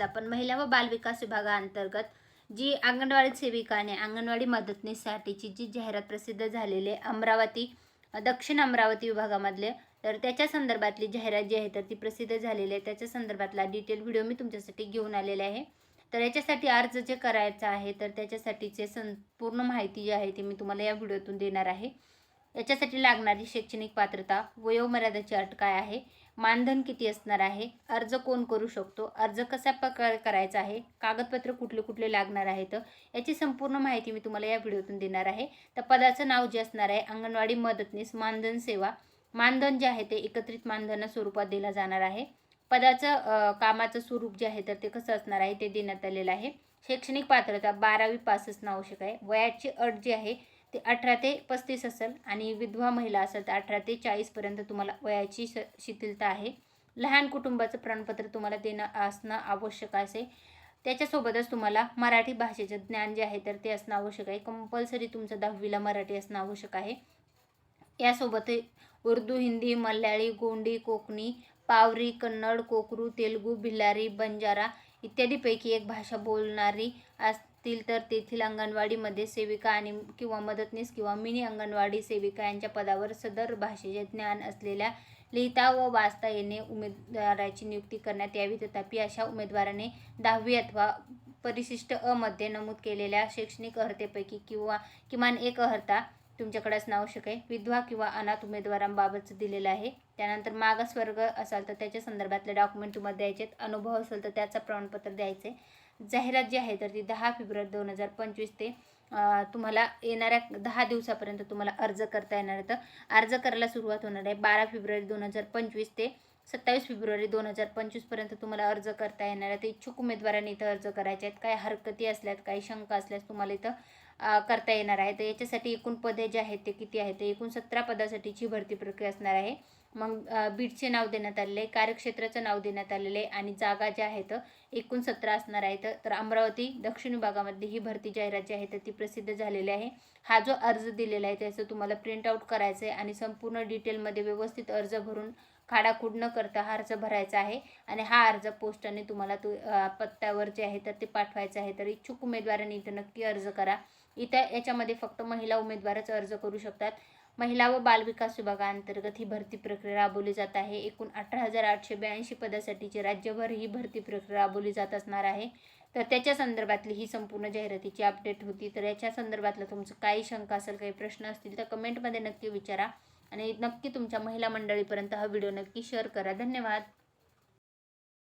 आज आपण महिला व बालविकास विभागाअंतर्गत जी अंगणवाडी सेविकाने अंगणवाडी मदतनीसाठीची जी जाहिरात प्रसिद्ध झालेली आहे अमरावती दक्षिण अमरावती विभागामधले तर त्याच्या संदर्भातली जाहिरात जी आहे तर ती प्रसिद्ध झालेली आहे. त्याच्या संदर्भातला डिटेल व्हिडिओ मी तुमच्यासाठी घेऊन आलेले आहे. तर याच्यासाठी अर्ज जे करायचा आहे तर त्याच्यासाठीचे संपूर्ण माहिती जी आहे ती मी तुम्हाला या व्हिडिओतून देणार आहे. याच्यासाठी लागणारी शैक्षणिक पात्रता वयोमर्यादाची अट काय आहे मानधन किती असणार आहे? अर्ज कोण करू शकतो? अर्ज कसा प्रकारे करायचा आहे? कागदपत्र कुठले कुठले लागणार आहेत याची संपूर्ण माहिती मी तुम्हाला या व्हिडिओतून देणार आहे. तर पदाचं नाव जे असणार आहे अंगणवाडी मदतनीस मानधन सेवा. मानधन जे आहे ते एकत्रित मानधना स्वरूपात दिलं जाणार आहे. पदाचं कामाचं स्वरूप जे आहे तर ते कसं असणार आहे ते देण्यात आलेलं आहे. शैक्षणिक पात्रता बारावी पास असणं आवश्यक आहे. वयाची अट जी आहे ते अठरा ते पस्तीस असेल आणि विधवा महिला असेल तर अठरा ते चाळीसपर्यंत तुम्हाला वयाची श शिथिलता आहे. लहान कुटुंबाचं प्रमाणपत्र तुम्हाला देणं असणं आवश्यक असे. त्याच्यासोबतच तुम्हाला मराठी भाषेचं ज्ञान जे आहे तर ते असणं आवश्यक आहे. कंपल्सरी तुमचं दहावीला मराठी असणं आवश्यक आहे. यासोबत उर्दू हिंदी मल्याळी गोंडी कोकणी पावरी कन्नड कोकरू तेलुगू भिलारी बंजारा इत्यादीपैकी एक भाषा बोलणारी असतील तर तेथील अंगणवाडीमध्ये सेविका आणि किंवा मदतनीस किंवा मिनी अंगणवाडी सेविका यांच्या पदावर सदर भाषेचे ज्ञान असलेल्या लिहिता व वाचता येणे उमेदवाराची नियुक्ती करण्यात यावी. तथापि अशा उमेदवाराने दहावी अथवा परिशिष्ट अ मध्ये नमूद केलेल्या शैक्षणिक अर्हतेपैकी किंवा किमान एक अर्हता तुमच्याकडे असणं आवश्यक आहे विधवा किंवा अनाथ उमेदवारांबाबतचं दिलेलं आहे. त्यानंतर मागास वर्ग असाल तर त्याच्या संदर्भातले डॉक्युमेंट तुम्हाला द्यायचे आहेत अनुभव असेल तर त्याचं प्रमाणपत्र द्यायचं आहे जाहिरात जी आहे तर ती दहा फेब्रुवारी दोन हजार पंचवीस ते तुम्हाला येणाऱ्या दहा दिवसापर्यंत तुम्हाला अर्ज करता येणार आहे. तर अर्ज करायला सुरुवात होणार आहे बारा फेब्रुवारी दोन हजार पंचवीस ते सत्तावीस फेब्रुवारी दोन हजार पंचवीसपर्यंत तुम्हाला अर्ज करता येणार आहे. तर इच्छुक उमेदवारांनी इथं अर्ज करायचे आहेत. काय हरकती असल्यात काही शंका असल्यास तुम्हाला इथं करता येणार आहे. तर याच्यासाठी एकूण पदे जे आहेत ते किती आहेत? ते एकूण सतरा पदासाठीची भरती प्रक्रिया असणार आहे. मग बीडचे नाव देण्यात आलेले आहे कार्यक्षेत्राचं नाव देण्यात आलेलं आहे आणि जागा ज्या आहेत एकूण सतरा असणार आहेत. तर अमरावती दक्षिण विभागामध्ये ही भरती जाहिरात जी आहे तर ती प्रसिद्ध झालेली आहे. हा जो अर्ज दिलेला आहे त्याचं तुम्हाला प्रिंट आऊट करायचं आहे आणि संपूर्ण डिटेलमध्ये व्यवस्थित अर्ज भरून खाडाखूड न करता हा अर्ज भरायचा आहे. आणि हा अर्ज पोस्टाने तुम्हाला तो पत्त्यावर जे आहे तर ते पाठवायचं आहे. तर इच्छुक उमेदवारांनी इथं नक्की अर्ज करा. इथं याच्यामध्ये फक्त महिला उमेदवारच अर्ज करू शकतात. महिला व बालविकास विभागाअंतर्गत ही भरती प्रक्रिया राबवली जात आहे. एकूण अठरा हजार आठशे ब्याऐंशी पदासाठीची राज्यभर ही भरती प्रक्रिया राबवली जात असणार आहे. तर त्याच्या संदर्भातली ही संपूर्ण जाहिरातीची अपडेट होती. तर याच्या संदर्भातलं तुमचं काही शंका असेल काही प्रश्न असतील तर कमेंटमध्ये नक्की विचारा. आणि नक्की तुमच्या महिला मंडळीपर्यंत हा व्हिडिओ नक्की शेअर करा. धन्यवाद.